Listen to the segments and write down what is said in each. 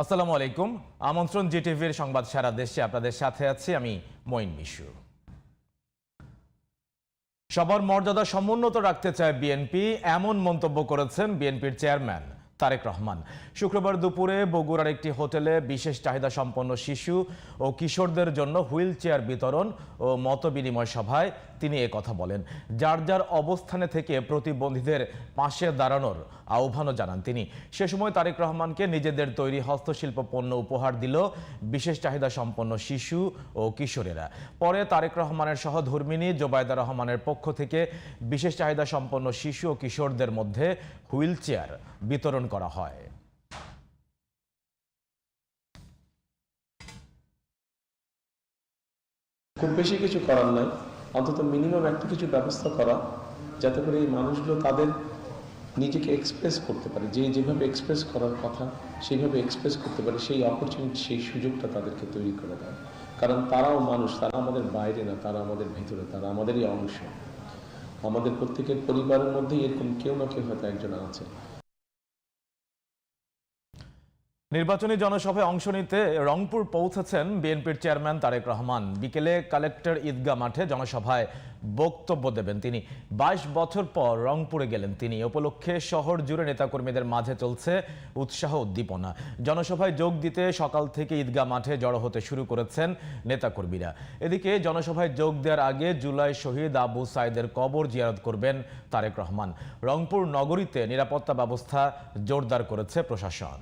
আসসালামু আলাইকুম। আমন্ত্রণ জিটিভির সংবাদ সারা দেশে। আপনাদের সাথে আছি আমি মঈন মিশু। সবার মর্যাদা সমুন্নত রাখতে চায় বিএনপি, এমন মন্তব্য করেছেন বিএনপির চেয়ারম্যান তারেক রহমান। শুক্রবার দুপুরে বগুড়ার একটি হোটেলে বিশেষ চাহিদা সম্পন্ন শিশু ও কিশোরদের জন্য হুইল চেয়ার বিতরণ ও মত বিনিময় সভায় তিনি কথা বলেন। যার যার অবস্থানে থেকে প্রতিবন্ধীদের পাশে দাঁড়ানোর আহ্বানও জানান তিনি। সে সময় তারেক রহমানকে নিজেদের তৈরি হস্তশিল্প পণ্য উপহার দিল বিশেষ চাহিদা সম্পন্ন শিশু ও কিশোরেরা। পরে তারেক রহমানের সহধর্মিনী জোবায়দা রহমানের পক্ষ থেকে বিশেষ চাহিদা সম্পন্ন শিশু ও কিশোরদের মধ্যে হুইল চেয়ার বিতরণ করা হয়। খুব বেশি কিছু করার নাই। অন্তত মিনিমাম একটা কিছু ব্যবস্থা করা, যাতে করে এই মানুষগুলো তাদের নিজেকে এক্সপ্রেস করতে পারে। যে যেভাবে এক্সপ্রেস করার কথা সেইভাবে এক্সপ্রেস করতে পারে, সেই অপরচুনিটি সেই সুযোগটা তাদেরকে তৈরি করে দেয়। কারণ তারাও মানুষ, তারা আমাদের বাইরে না, তারা আমাদের ভিতরে, তারা আমাদেরই অংশ। আমাদের প্রত্যেকের পরিবারের মধ্যেই এরকম কেউ না কেউ হয়তো একজন আছে। নির্বাচনী জনসভায় অংশ নিতে রংপুর পৌঁছেছেন বিএনপির চেয়ারম্যান তারেক রহমান। বিকেলে কালেক্টর ঈদগাহ মাঠে জনসভায় বক্তব্য দেবেন তিনি। বাইশ বছর পর রংপুরে গেলেন তিনি। উপলক্ষে শহর জুড়ে নেতাকর্মীদের মাঝে চলছে উৎসাহ উদ্দীপনা। জনসভায় যোগ দিতে সকাল থেকে ঈদগাহ মাঠে জড়ো হতে শুরু করেছেন নেতাকর্মীরা। এদিকে জনসভায় যোগ দেওয়ার আগে জুলাই শহীদ আবু সাইদের কবর জিয়ারত করবেন তারেক রহমান। রংপুর নগরীতে নিরাপত্তা ব্যবস্থা জোরদার করেছে প্রশাসন।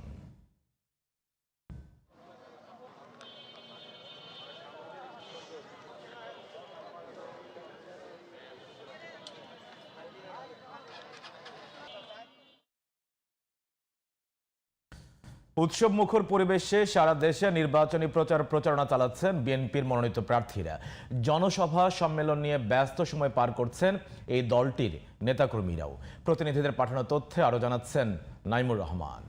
উৎসব মুখর পরিবেশে সারা দেশে নির্বাচনী প্রচার প্রচারণা চালাচ্ছেন বিএনপির মনোনীত প্রার্থীরা। জনসভা সম্মেলন নিয়ে ব্যস্ত সময় পার করছেন এই দলটির নেতাকর্মীরাও। প্রতিনিধিদের পাঠানো তথ্যে আরও জানাচ্ছেন নাইমুর রহমান।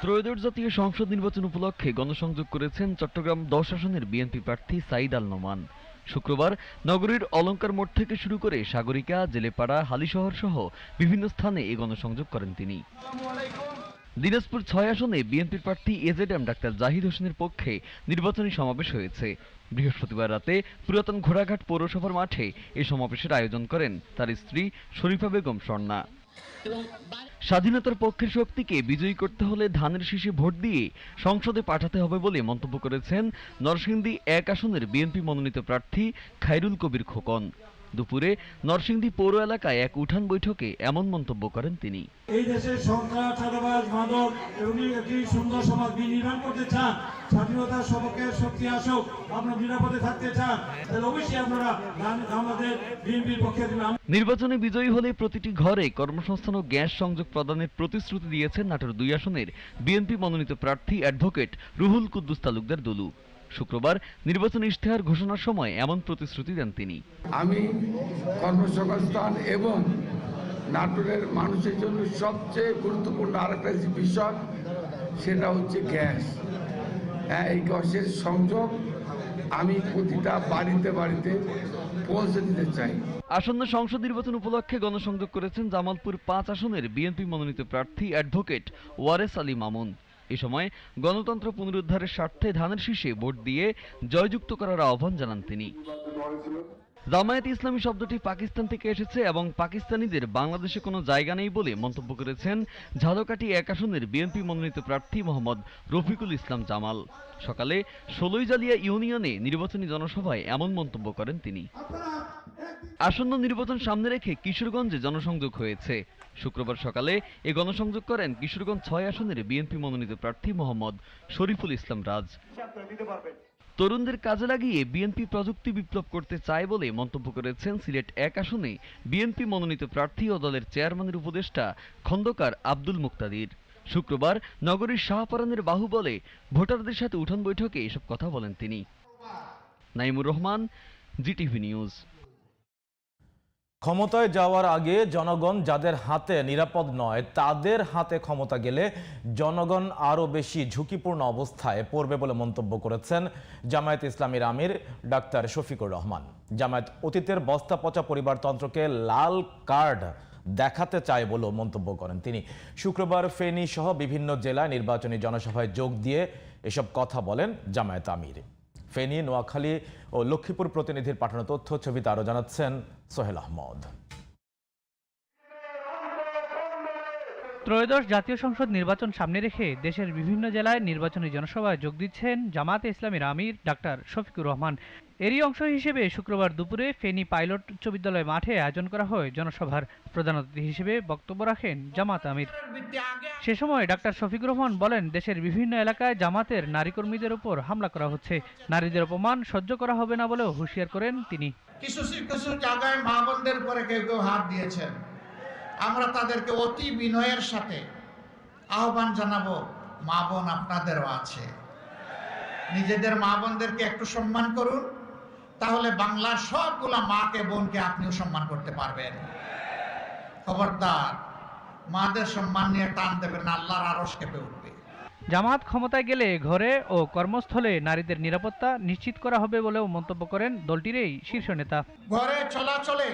ত্রয়োদশ জাতীয় সংসদ নির্বাচন উপলক্ষে গণসংযোগ করেছেন চট্টগ্রাম দশ আসনের বিএনপি প্রার্থী সাইদ আল নোমান। শুক্রবার নগরীর অলঙ্কার মোড় থেকে শুরু করে সাগরিকা, জেলেপাড়া, হালিশহর সহ বিভিন্ন স্থানে এ গণসংযোগ করেন তিনি। দিনাজপুর ছয় আসনে বিএনপির প্রার্থী এজেডএম ডাক্তার জাহিদ হোসেনের পক্ষে নির্বাচনী সমাবেশ হয়েছে। বৃহস্পতিবার রাতে পুরাতন ঘোড়াঘাট পৌরসভার মাঠে এ সমাবেশের আয়োজন করেন তার স্ত্রী শরীফা বেগম স্বর্ণা। স্বাধীনতার পক্ষের শক্তিকে বিজয়ী করতে হলে ধানের শীষে ভোট দিয়ে সংসদে পাঠাতে হবে বলে মন্তব্য করেছেন নরসিংদী এক আসনের বিএনপি মনোনীত প্রার্থী খাইরুল কবির খোকন। দুপুরে নরসিংদী পৌর এলাকায় এক উঠান বৈঠকে এমন মন্তব্য করেন তিনি। এই দেশের চাঁদাবাজ মাদক একটি সুন্দর সমাজ করতে চান স্বাধীনতার সপক্ষে শক্তি আসুক আপনার নিরাপদে থাকতে চান তাহলে অবশ্যই আপনারা আমাদের বিএনপির পক্ষে নির্বাচনে বিজয়ী হলে প্রতিটি ঘরে কর্মসংস্থান ও গ্যাস সংযোগ প্রদানের প্রতিশ্রুতি দিয়েছেন নাটোর দুই আসনের বিএনপি মনোনীত প্রার্থী অ্যাডভোকেট রুহুল কুদ্দুস তালুকদার দুলু। শুক্রবার নির্বাচন ইশতেহার ঘোষণার সময় এমন প্রতিশ্রুতি দেন তিনি। আমি কর্মসংস্থান এবং নাটোরের মানুষের জন্য সবচেয়ে গুরুত্বপূর্ণ আরেকটা যে বিষয় সেটা হচ্ছে গ্যাস। হ্যাঁ এই গ্যাসের সংযোগ আমি প্রতিটা বাড়িতে বাড়িতে পৌঁছে দিতে চাই। আসন্ন সংসদ নির্বাচন উপলক্ষে গণসংযোগ করেছেন জামালপুর পাঁচ আসনের বিএনপি মনোনীত প্রার্থী অ্যাডভোকেট ওয়ারেস আলী মামুন। এ সময় গণতন্ত্র পুনরুদ্ধারের স্বার্থে ধানের শীষে ভোট দিয়ে জয়যুক্ত করার আহ্বান জানান তিনি। জামায়াত ইসলামী শব্দটি পাকিস্তান থেকে এসেছে এবং পাকিস্তানিদের বাংলাদেশে কোনো জায়গা নেই বলে মন্তব্য করেছেন ঝালকাঠি এক আসনের বিএনপি মনোনীত প্রার্থী মোহাম্মদ রফিকুল ইসলাম জামাল। সকালে ষোলোই জালিয়া ইউনিয়নে নির্বাচনী জনসভায় এমন মন্তব্য করেন তিনি। আসন্ন নির্বাচন সামনে রেখে কিশোরগঞ্জে জনসংযোগ হয়েছে। শুক্রবার সকালে এ গণসংযোগ করেন কিশোরগঞ্জ ছয় আসনের বিএনপি মনোনীত প্রার্থী মোহাম্মদ শরীফুল ইসলাম রাজ। তরুণদের কাজে লাগিয়ে বিএনপি প্রযুক্তি বিপ্লব করতে চায় বলে মন্তব্য করেছেন সিলেট এক আসনে বিএনপি মনোনীত প্রার্থী ও দলের চেয়ারম্যানের উপদেষ্টা খন্দকার আব্দুল মুক্তাদির। শুক্রবার নগরীর শাহপরানের বাহুবলে ভোটারদের সাথে উঠান বৈঠকে এসব কথা বলেন তিনি। Naimur Rahman, GTV news. ক্ষমতায় যাওয়ার আগে জনগণ যাদের হাতে নিরাপদ নয়, তাদের হাতে ক্ষমতা গেলে জনগণ আরও বেশি ঝুঁকিপূর্ণ অবস্থায় পড়বে বলে মন্তব্য করেছেন জামায়াত ইসলামীর আমির ডাক্তার শফিকুর রহমান। জামায়াত অতীতের বস্তা পচা পরিবারতন্ত্রকে লাল কার্ড দেখাতে চায় বলেও মন্তব্য করেন তিনি। শুক্রবার ফেনী সহ বিভিন্ন জেলায় নির্বাচনী জনসভায় যোগ দিয়ে এসব কথা বলেন জামায়াত আমির। ফেনী নোয়াখালী ও লক্ষ্মীপুর প্রতিনিধির পাঠানো তথ্য ছবিতে আরও জানাচ্ছেন সোহেল আহমদ। ত্রয়োদশ জাতীয় সংসদ নির্বাচন সামনে রেখে দেশের বিভিন্ন জেলায় নির্বাচনী জনসভায় যোগ দিচ্ছেন জামাতে ইসলামীর আমির ডাক্তার শফিকুর রহমান। এরই অংশ হিসেবে শুক্রবার দুপুরে ফেনী পাইলট উচ্চ বিদ্যালয় মাঠে আয়োজন করা হয় জনসভার প্রধান অতিথি হিসেবে বক্তব্য রাখেন জামাত আমির। সে সময় ডাক্তার শফিকুর রহমান বলেন, দেশের বিভিন্ন এলাকায় জামাতের নারী কর্মীদের উপর হামলা করা হচ্ছে। নারীদের অপমান সহ্য করা হবে না বলেও হুঁশিয়ার করেন তিনি। কিছু কিছু জায়গায় মা বোনদের উপরে কেউ কেউ হাত দিয়েছেন। আমরা তাদেরকে অতি বিনয়ের সাথে আহ্বান জানাব মা বোন আপনাদেরও আছে। নিজেদের মা বোনদেরকে একটু সম্মান করুন তাহলে বাংলার সবগুলা মাকে বোনকে আপনিও সম্মান করতে পারবেন। খবরদার মাদের সম্মান নিয়ে টান দেবেন না, আল্লাহর আরস কেঁপে উঠবে। জামাত ক্ষমতায় গেলে ঘরে ও কর্মস্থলে নারীদের নিরাপত্তা নিশ্চিত করা হবে বলেও মন্তব্য করেন দলটির এই শীর্ষ নেতা। ঘরে চলাচলে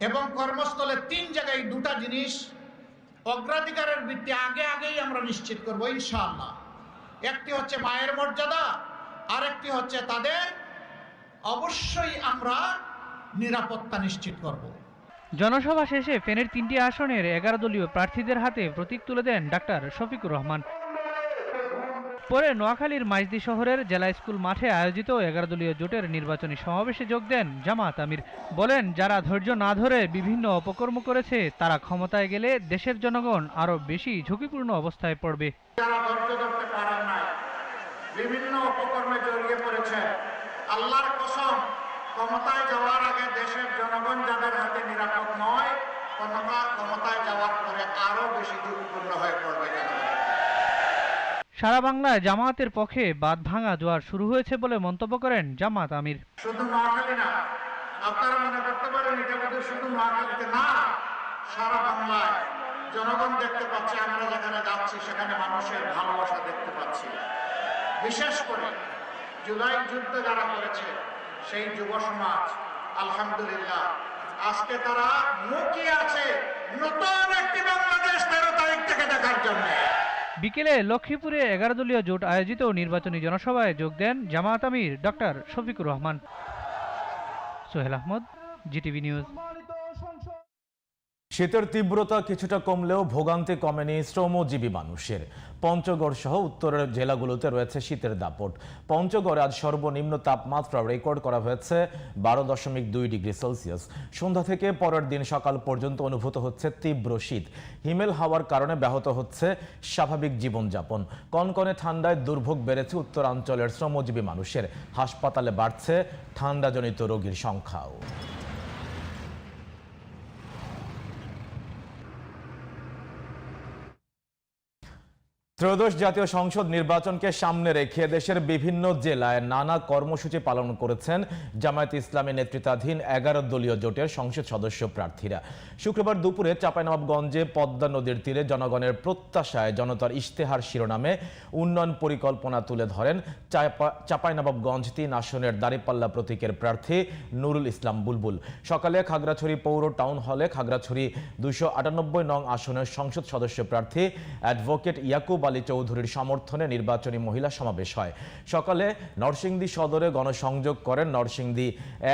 এবং কর্মস্থলে তিন জায়গায় দুটা জিনিস অগ্রাধিকারের ভিত্তি আগে আগেই আমরা নিশ্চিত করব, ইনশাআল্লাহ। একটি হচ্ছে মায়ের মর্যাদা, আরেকটি হচ্ছে তাদের অবশ্যই আমরা নিরাপত্তা নিশ্চিত করব। জনসভা শেষে ফেনের তিনটি আসনের এগারো দলীয় প্রার্থীদের হাতে প্রতীক তুলে দেন ডাক্তার শফিকুর রহমান। পরে নোয়াখালীর মাইজদি শহরের জেলা স্কুল মাঠে আয়োজিত এগারো দলীয় জোটের নির্বাচনী সমাবেশে যোগ দেন জামাত আমির। বলেন, যারা ধৈর্য না ধরে বিভিন্ন অপকর্ম করেছে, তারা ক্ষমতায় গেলে দেশের জনগণ আরও বেশি ঝুঁকিপূর্ণ অবস্থায় পড়বে। বিভিন্ন অপকর্মে জড়িয়ে পড়েছে। আল্লাহর কসম, ক্ষমতায় যাওয়ার আগে দেশের জনগণ যাদের হাতে নিরাপদ নয়, ক্ষমতা ক্ষমতায় যাওয়ার পরে আরও বেশি ঝুঁকিপূর্ণ হয়ে পড়বে সারা বাংলায় জামায়াতের পক্ষে বাদ ভাঙা জোয়ার শুরু হয়েছে বলে মন্তব্য করেন জামাত আমির। শুধু জনগণ দেখতে পাচ্ছে, আমরা যেখানে যাচ্ছি সেখানে মানুষের ভালোবাসা দেখতে পাচ্ছি। বিশেষ করে জুলাই যুদ্ধ যারা করেছে, সেই যুব সমাজ, আলহামদুলিল্লাহ, আজকে তারা মুখিয়ে আছে নতুন একটি বাংলাদেশ তেরো তারিখ থেকে দেখার জন্য। বিকেলে লক্ষ্মীপুরে এগারো দলীয় জোট আয়োজিত নির্বাচনী জনসভায় যোগ দেন জামাত আমির doctor Shafiqur Rahman. Sohel Ahmed, GTV news. শীতের তীব্রতা কিছুটা কমলেও ভোগান্তি কমেনি শ্রমজীবী মানুষের। পঞ্চগড় সহ উত্তরের জেলাগুলোতে রয়েছে শীতের দাপট। পঞ্চগড়ে আজ সর্বনিম্ন তাপমাত্রা রেকর্ড করা হয়েছে বারো দশমিক দুই ডিগ্রি সেলসিয়াস। সন্ধ্যা থেকে পরের দিন সকাল পর্যন্ত অনুভূত হচ্ছে তীব্র শীত। হিমেল হাওয়ার কারণে ব্যাহত হচ্ছে স্বাভাবিক জীবনযাপন। কনকনে ঠান্ডায় দুর্ভোগ বেড়েছে উত্তরাঞ্চলের শ্রমজীবী মানুষের। হাসপাতালে বাড়ছে ঠান্ডাজনিত রোগীর সংখ্যাও। ত্রয়োদশ জাতীয় সংসদ নির্বাচনকে সামনে রেখে দেশের বিভিন্ন জেলায় নানা কর্মসূচি পালন করেছেন জামায়াত ইসলামী নেতৃত্বাধীন এগারো দলীয় জোটের সংসদ সদস্য প্রার্থীরা। শুক্রবার দুপুরে চাঁপাইনবাবগঞ্জে পদ্মা নদীর তীরে জনগণের প্রত্যাশায় জনতার ইশতেহার শিরোনামে উন্নয়ন পরিকল্পনা তুলে ধরেন চাঁপা- চাঁপাইনবাবগঞ্জ তিন আসনের দাঁড়িপাল্লা প্রতীকের প্রার্থী নুরুল ইসলাম বুলবুল। সকালে খাগড়াছড়ি পৌর টাউন হলে খাগড়াছড়ি দুশো আটানব্বই নং আসনের সংসদ সদস্য প্রার্থী অ্যাডভোকেট ইয়াকুব আলী চৌধুরীর সমর্থনে নির্বাচনী মহিলা সমাবেশ হয়। সকালে নরসিংদী সদরে গণসংযোগ করেন নরসিংদী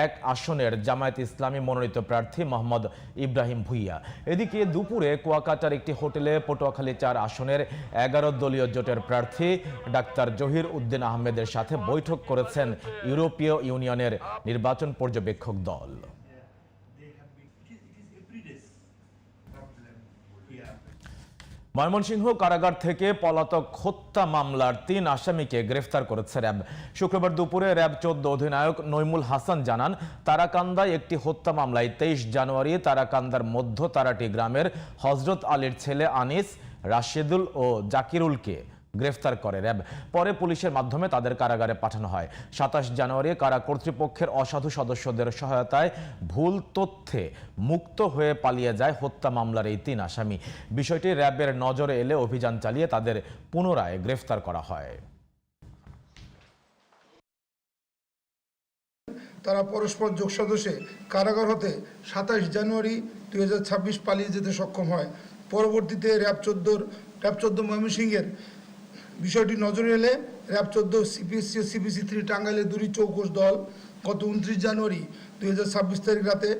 এক আসনের জামায়াত ইসলামী মনোনীত প্রার্থী মোহাম্মদ ইব্রাহিম ভুইয়া। এদিকে দুপুরে কুয়াকাটার একটি হোটেলে পটুয়াখালী চার আসনের এগারো দলীয় জোটের প্রার্থী ডাক্তার জহির উদ্দিন আহমেদের সাথে বৈঠক করেছেন ইউরোপীয় ইউনিয়নের নির্বাচন পর্যবেক্ষক দল। ময়মনসিংহ কারাগার থেকে পলাতক হত্যা মামলার তিন আসামিকে গ্রেফতার করেছে র্যাব। শুক্রবার দুপুরে র্যাব চোদ্দ অধিনায়ক নৈমুল হাসান জানান, তারাকান্দায় একটি হত্যা মামলায় তেইশ জানুয়ারি তারাকান্দার মধ্য তারাটি গ্রামের হজরত আলীর ছেলে আনিস, রাশেদুল ও জাকিরুলকে গ্রেফতার করে র্যাব। পরে পুলিশের মাধ্যমে তাদের কারাগারে পাঠানো হয়। সাতাশ জানুয়ারি কারা কর্তৃপক্ষের অসাধু সদস্যদের সহায়তায় ভুল তথ্যে মুক্ত হয়ে পালিয়ে যায় হত্যা মামলার এই তিন আসামি। বিষয়টি র্যাবের নজরে এলে অভিযান চালিয়ে তাদের পুনরায় গ্রেফতার করা হয়। তারা পরস্পর যোগ যোগসদস্যে কারাগার হতে সাতাশ জানুয়ারি দুই হাজার ছাব্বিশ পালিয়ে যেতে সক্ষম হয়। পরবর্তীতে র্যাব চোদ্দোর র্যাব চোদ্দ ময়মনসিংহের বিষয়টি নজরে এলে র্যাব চোদ্দ, সিপিএসসি ও সিপিসি থ্রি, টাঙ্গাইলের দুটি চৌকস দল গত উনত্রিশ জানুয়ারি দুই হাজার ছাব্বিশ তারিখ রাতে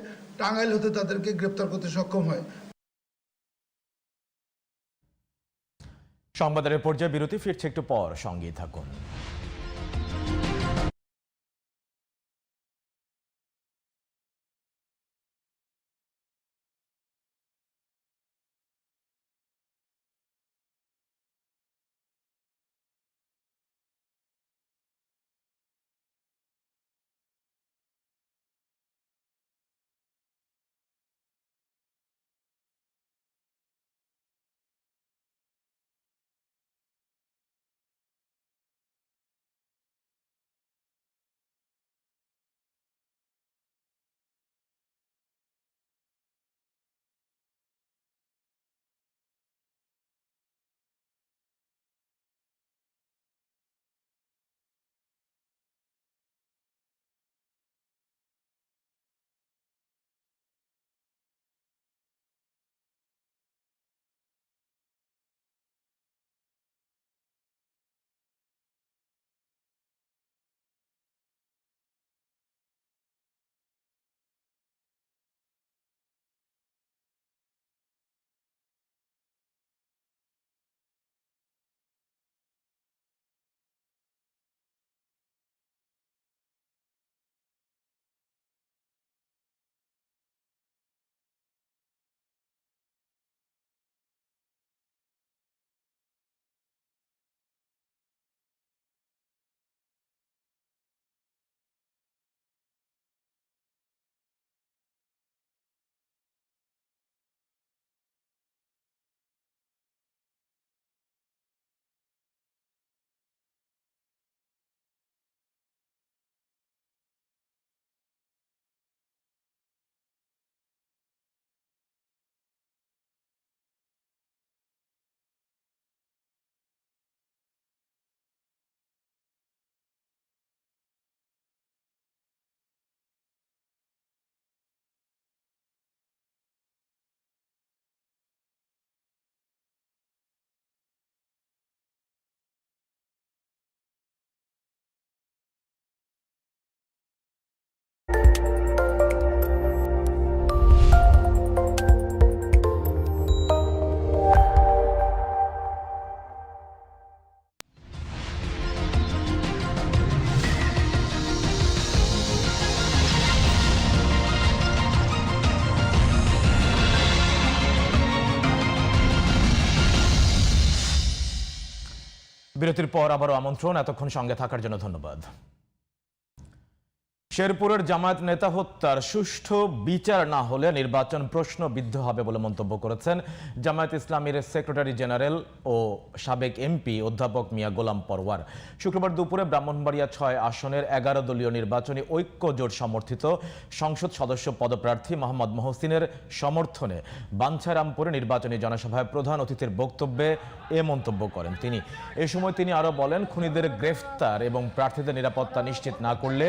টাঙ্গাইল হতে তাদেরকে গ্রেপ্তার করতে সক্ষম হয়। সংবাদের পর্যায়ে বিরতি, ফিরছে একটু পর সঙ্গেই থাকুন। বিরতির পর আবারও আমন্ত্রণ এতক্ষণ সঙ্গে থাকার জন্য ধন্যবাদ। শেরপুরের জামায়াত নেতা হত্যার সুষ্ঠু বিচার না হলে নির্বাচন প্রশ্নবিদ্ধ হবে বলে মন্তব্য করেছেন জামায়াত ইসলামীর সেক্রেটারি জেনারেল ও সাবেক এমপি অধ্যাপক মিয়া গোলাম পরওয়ার। শুক্রবার দুপুরে ব্রাহ্মণবাড়িয়া ছয় আসনের এগারো দলীয় নির্বাচনী ঐক্য জোট সমর্থিত সংসদ সদস্য পদপ্রার্থী মোহাম্মদ মহসিনের সমর্থনে বাঞ্ছারামপুরে নির্বাচনী জনসভায় প্রধান অতিথির বক্তব্যে এ মন্তব্য করেন তিনি। এ সময় তিনি আরও বলেন, খুনিদের গ্রেফতার এবং প্রার্থীদের নিরাপত্তা নিশ্চিত না করলে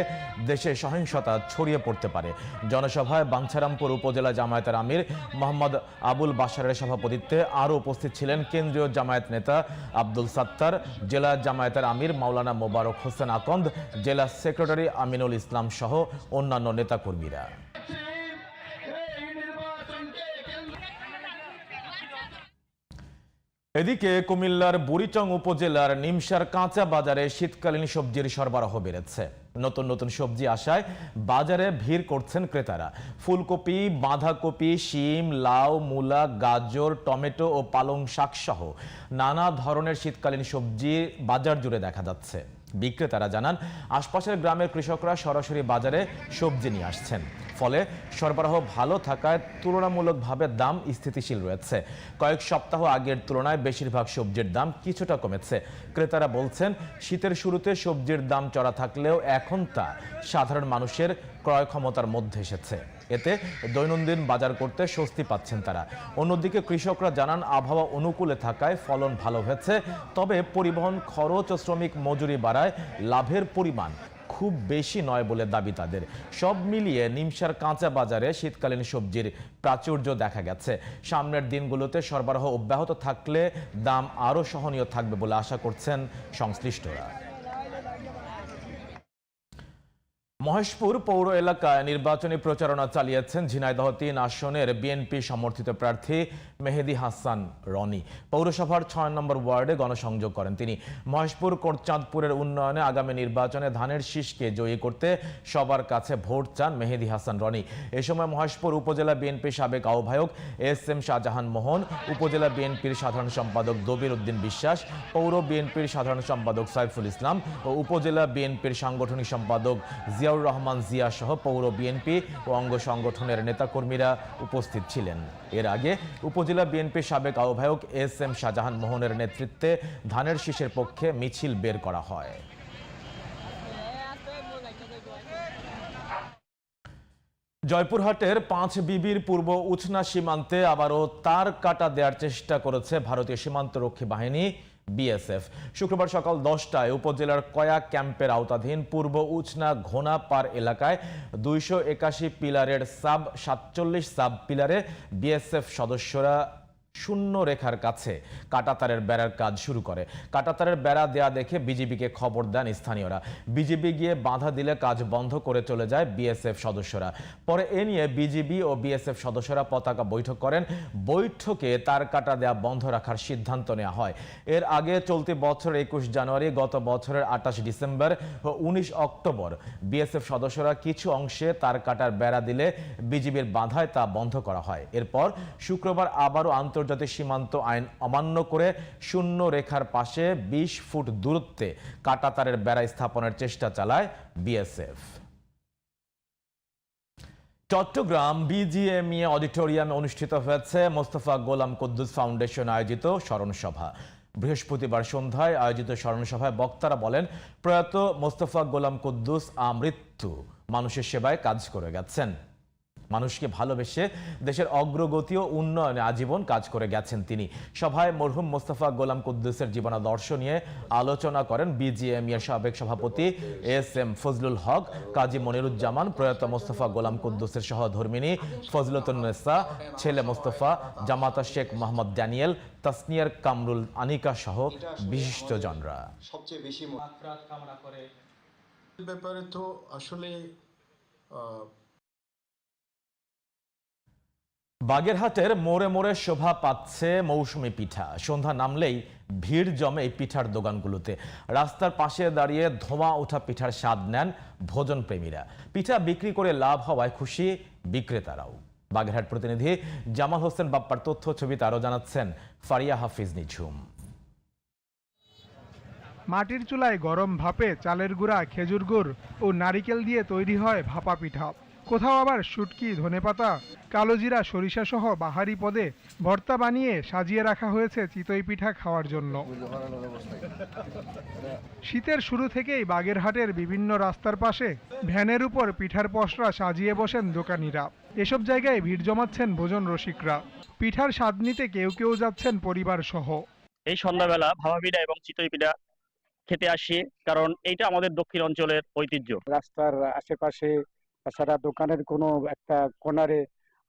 দেশে সহিংসতা ছড়িয়ে পড়তে পারে। জনসভায় বাঞ্ছারামপুর উপজেলা জামায়াতের আমির মোহাম্মদ আবুল বাশারের সভাপতিত্বে আরও উপস্থিত ছিলেন কেন্দ্রীয় জামায়াত নেতা আব্দুল সাত্তার, জেলা জামায়াতের আমির মাওলানা মোবারক হোসেন আকন্দ, জেলা সেক্রেটারি আমিনুল ইসলাম সহ অন্যান্য নেতাকর্মীরা। এদিকে কুমিল্লার বুড়িচং উপজেলার নিমসার কাঁচা বাজারে শীতকালীন সবজির সরবরাহ বেড়েছে। নতুন নতুন সবজি আসায় বাজারে ভিড় করছেন ক্রেতারা। ফুলকপি, বাঁধাকপি, শিম, লাউ, মূলা, গাজর, টমেটো ও পালং শাক সহ নানা ধরনের শীতকালীন সবজি বাজার জুড়ে দেখা যাচ্ছে। বিক্রেতারা জানান, আশপাশের গ্রামের কৃষকরা সরাসরি বাজারে সবজি নিয়ে আসছেন। ফলে সরবরাহ ভালো থাকায় তুলনামূলকভাবে দাম স্থিতিশীল রয়েছে। কয়েক সপ্তাহ আগের তুলনায় বেশিরভাগ সবজির দাম কিছুটা কমেছে। ক্রেতারা বলছেন, শীতের শুরুতে সবজির দাম চড়া থাকলেও এখন তা সাধারণ মানুষের ক্রয় ক্ষমতার মধ্যে এসেছে। এতে দৈনন্দিন বাজার করতে স্বস্তি পাচ্ছেন তারা। অন্যদিকে কৃষকরা জানান, আবহাওয়া অনুকূলে থাকায় ফলন ভালো হয়েছে, তবে পরিবহন খরচ ও শ্রমিক মজুরি বাড়ায় লাভের পরিমাণ খুব বেশি নয় বলে দাবি তাদের। সব মিলিয়ে নিমসার কাঁচা বাজারে শীতকালীন সবজির প্রাচুর্য দেখা গেছে। সামনের দিনগুলোতে সরবরাহ অব্যাহত থাকলে দাম আরও সহনীয় থাকবে বলে আশা করছেন সংশ্লিষ্টরা। মহেশপুর পৌর এলাকায় নির্বাচনী প্রচারণা চালিয়েছেন ঝিনাইদহ তিন আসনের বিএনপি সমর্থিত প্রার্থী মেহেদি হাসান, রনি। পৌরসভার ছয় নম্বর ওয়ার্ডে গণসংযোগ করেন তিনি। মহেশপুর কোটচাঁদপুরের উন্নয়নে আগামী নির্বাচনে ধানের শীষকে জয়ী করতে সবার কাছে ভোট চান মেহেদি হাসান, রনি। এ সময় মহেশপুর উপজেলা বিএনপির সাবেক আহ্বায়ক এস এম শাহজাহান মোহন, উপজেলা বিএনপির সাধারণ সম্পাদক দবির উদ্দিন বিশ্বাস, পৌর বিএনপির সাধারণ সম্পাদক সাইফুল ইসলাম ও উপজেলা বিএনপির সাংগঠনিক সম্পাদক জিয়াউর রহমান জিয়া সহ পৌর বিএনপি ও অঙ্গ সংগঠনের নেতাকর্মীরা উপস্থিত ছিলেন। এর আগে উপজেলা বিএনপির সাবেক আহ্বায়ক এস এম শাহজাহান মোহনের নেতৃত্বে ধানের শীষের পক্ষে মিছিল বের করা হয়। জয়পুরহাটের পাঁচ বিবির পূর্ব উছনা সীমান্তে আবারও তার কাটা দেওয়ার চেষ্টা করেছে ভারতীয় সীমান্তরক্ষী বাহিনী। বিএসএফ। শুক্রবার সকাল দশটায় উপজেলার কয়া ক্যাম্পের আওতাধীন পূর্ব উচনা ঘোনা পার এলাকায় দুইশো একাশি পিলারের সাব সাতচল্লিশ সাব পিলারে বিএসএফ সদস্যরা শূন্য রেখার কাছে কাটাতারের বেড়ার কাজ শুরু করে। কাটাতারের বেড়া দেয়া দেখে বিজিবিকে খবর দেন স্থানীয়রা। বিজিবি গিয়ে বাধা দিলে কাজ বন্ধ করে চলে যায় বিএসএফ সদস্যরা। পরে এ নিয়ে বিজিবি ও বিএসএফ সদস্যরা পতাকা বৈঠক করেন। বৈঠকে তার কাটা দেয়া বন্ধ রাখার সিদ্ধান্ত নেওয়া হয়। এর আগে চলতি বছরের একুশ জানুয়ারি, গত বছরের আঠাশ ডিসেম্বর ও উনিশ অক্টোবর বিএসএফ সদস্যরা কিছু অংশে তার কাটার বেড়া দিলে বিজিবির বাধায় তা বন্ধ করা হয়। এরপর শুক্রবার আবারও আন্তর্জাতিক সীমান্ত আইন অমান্য করে শূন্য রেখার পাশে বিশ ফুট দূরত্বে কাটাতারের বেড়া স্থাপনের চেষ্টা চালায় বিএসএফ। চট্টগ্রাম বিজিএমইএ অডিটোরিয়ামে অনুষ্ঠিত হয়েছে মোস্তফা গোলাম কুদ্দুস ফাউন্ডেশন আয়োজিত স্মরণ সভা বৃহস্পতিবার সন্ধ্যায় আয়োজিত স্মরণ সভায় বক্তারা বলেন, প্রয়াত মোস্তফা গোলাম কুদ্দুস আমৃত্যু, মানুষের সেবায় কাজ করে গেছেন। মানুষকে ভালোবেসে দেশের অগ্রগতি ও উন্নয়নে আজীবন কাজ করে গেছেন তিনি। সভায় মরহুম মোস্তফা গোলাম কুদ্দুসের জীবনাদর্শ নিয়ে আলোচনা করেন বিজিএম এর সাবেক সভাপতি এস এম ফজলুল হক কাজী মনিরুজ্জামান প্রয়াত মোস্তফা গোলাম কুদ্দুসের সহধর্মিনী ফজলতুন্নেসা ছেলে মোস্তফা জামাতা শেখ মোহাম্মদ ড্যানিয়েল তাসনিয়ার কামরুল আনিকা সহ বিশিষ্টজনরা। সবচেয়ে বেশি ব্যাপারে তো আসলে বাগেরহাটের মোড়ে মোড়ে শোভা পাচ্ছে মৌসুমি পিঠা। সন্ধ্যা নামলেই ভিড় জমে এই পিঠার দোকানগুলোতে। রাস্তার পাশে দাঁড়িয়ে ধোঁয়া ওঠা পিঠার স্বাদ নেন ভোজন প্রেমীরা পিঠা বিক্রি করে লাভ হওয়ায় খুশি বিক্রেতারাও। বাগেরহাট প্রতিনিধি জামাল হোসেন বাপ্পার তথ্য ছবি তারও জানাচ্ছেন ফারিয়া হাফিজ নিঝুম। মাটির চুলায় গরম ভাপে চালের গুঁড়া, খেজুর গুড় ও নারিকেল দিয়ে তৈরি হয় ভাপা পিঠা। কোথাও আবার শুটকি ধনেপাতা কালোজিরা সরিষা সহ বাহারি পদে ভর্তা বানিয়ে সাজিয়ে রাখা হয়েছে চিতই পিঠা খাওয়ার জন্য। শীতের শুরু থেকেই বাগেরহাটের বিভিন্ন রাস্তার পাশে ভ্যানের উপর পিঠার পসরা সাজিয়ে বসেন দোকানিরা। এসব জায়গায় ভিড় জমাচ্ছেন ভোজন রসিকরা। পিঠার স্বাদ নিতে কেউ কেউ যাচ্ছেন পরিবার সহ এই সন্ধ্যাবেলা ভাপা পিঠা এবং চিতই পিঠা খেতে আসি কারণ এইটা আমাদের দক্ষিণ অঞ্চলের ঐতিহ্য। রাস্তার আশেপাশে তাছাড়া দোকানের কোনো একটা কোনারে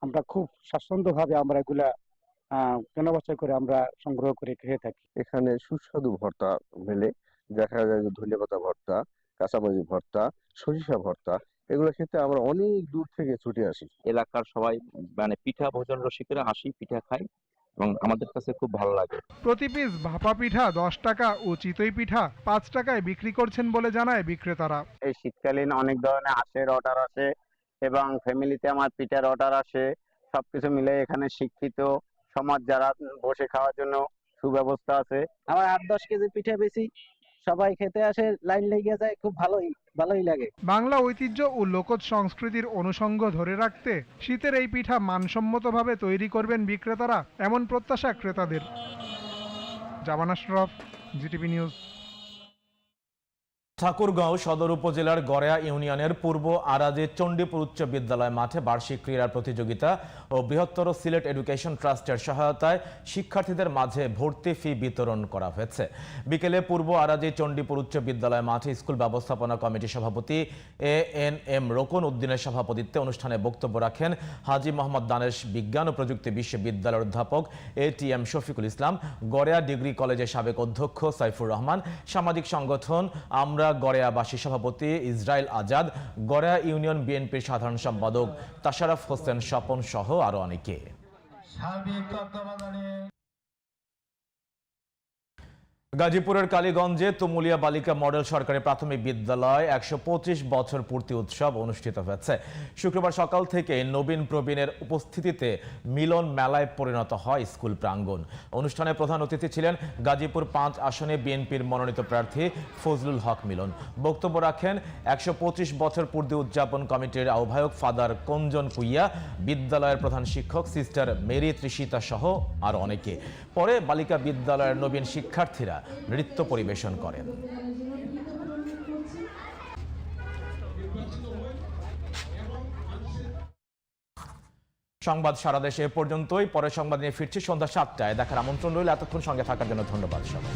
আমরা খুব স্বাচ্ছন্দ্যভাবে আমরা এগুলা আহ কেনাবেচা করে আমরা সংগ্রহ করে খেয়ে থাকি। এখানে সুস্বাদু ভর্তা মেলে। দেখা যায় যে ধনেপাতা ভর্তা কাঁচামরিচ ভর্তা সরিষা ভর্তা এগুলো খেতে আমরা অনেক দূর থেকে ছুটে আসি। এলাকার সবাই মানে পিঠা ভোজন রসিকরা আসি পিঠা খাই এবং আমাদের কাছে খুব ভালো লাগে। প্রতি পিস ভাপা পিঠা দশ টাকা ও চিতই পিঠা পাঁচ টাকায় বিক্রি করছেন বলে জানায় বিক্রেতারা। এই শীতকালীন অনেক ধরনের হাঁসের অর্ডার আসে এবং ফ্যামিলিতে আমার পিঠার অর্ডার আসে। সবকিছু মিলে এখানে শিক্ষিত সমাজ যারা বসে খাওয়ার জন্য সুব্যবস্থা আছে। আমার আট দশ কেজি পিঠা বেশি সবাই খেতে আসে, লাইন লেগে যায়, খুব ভালোই ভালোই লাগে। বাংলা ঐতিহ্য ও লোক সংস্কৃতির অনুষঙ্গ ধরে রাখতে শীতের এই পিঠা মানসম্মতভাবে তৈরি করবেন বিক্রেতারা, এমন প্রত্যাশা ক্রেতাদের। Zaman Ashraf GTV news. Thakurgaon সদর উপজেলার গড়েয়া ইউনিয়নের পূর্ব আরাজে চণ্ডীপুর উচ্চ বিদ্যালয় মাঠে বার্ষিক ক্রীড়া প্রতিযোগিতা ও বৃহত্তর সিলেট এডুকেশন ট্রাস্টের সহায়তায় শিক্ষার্থীদের মাঝে ভর্তি ফি বিতরণ করা হয়েছে। বিকেলে পূর্ব আরাজে চণ্ডীপুর উচ্চ বিদ্যালয় মাঠে স্কুল ব্যবস্থাপনা কমিটির সভাপতি এ এন এম রোকন উদ্দিনের সভাপতিত্বে অনুষ্ঠানে বক্তব্য রাখেন হাজি মোহাম্মদ দানেশ বিজ্ঞান ও প্রযুক্তি বিশ্ববিদ্যালয়ের অধ্যাপক A T M Shafiqul Islam, Gareya degree college সাবেক অধ্যক্ষ সাইফুর রহমান, সামাজিক সংগঠন আমরা গড়েয়াবাসী সভাপতি ইসরায়েল আজাদ, গড়েয়া ইউনিয়ন বিএনপির সাধারণ সম্পাদক তাশারফ হোসেন স্বপন সহ আরও অনেকে। গাজীপুরের কালীগঞ্জে তুমুলিয়া বালিকা মডেল সরকারি প্রাথমিক বিদ্যালয় একশো পঁচিশ বছর পূর্তি উৎসব অনুষ্ঠিত হয়েছে। শুক্রবার সকাল থেকে নবীন প্রবীণের উপস্থিতিতে মিলন মেলায় পরিণত হয় স্কুল প্রাঙ্গণ। অনুষ্ঠানে প্রধান অতিথি ছিলেন গাজীপুর পাঁচ আসনে বিএনপির মনোনীত প্রার্থী ফজলুল হক মিলন। বক্তব্য রাখেন একশো পঁচিশ বছর পূর্তি উদযাপন কমিটির আহ্বায়ক ফাদার কঞ্জন কুইয়া, বিদ্যালয়ের প্রধান শিক্ষক সিস্টার মেরি ত্রিষিতা সহ আর অনেকে। পরে বালিকা বিদ্যালয়ের নবীন শিক্ষার্থীরা নৃত্য পরিবেশন করেন। সংবাদ সারা দেশে এ পর্যন্তই। পরে সংবাদ নিয়ে ফিরছি সন্ধ্যা সাতটায়। দেখার আমন্ত্রণ রইল। এতক্ষণ সঙ্গে থাকার জন্য ধন্যবাদ সবাই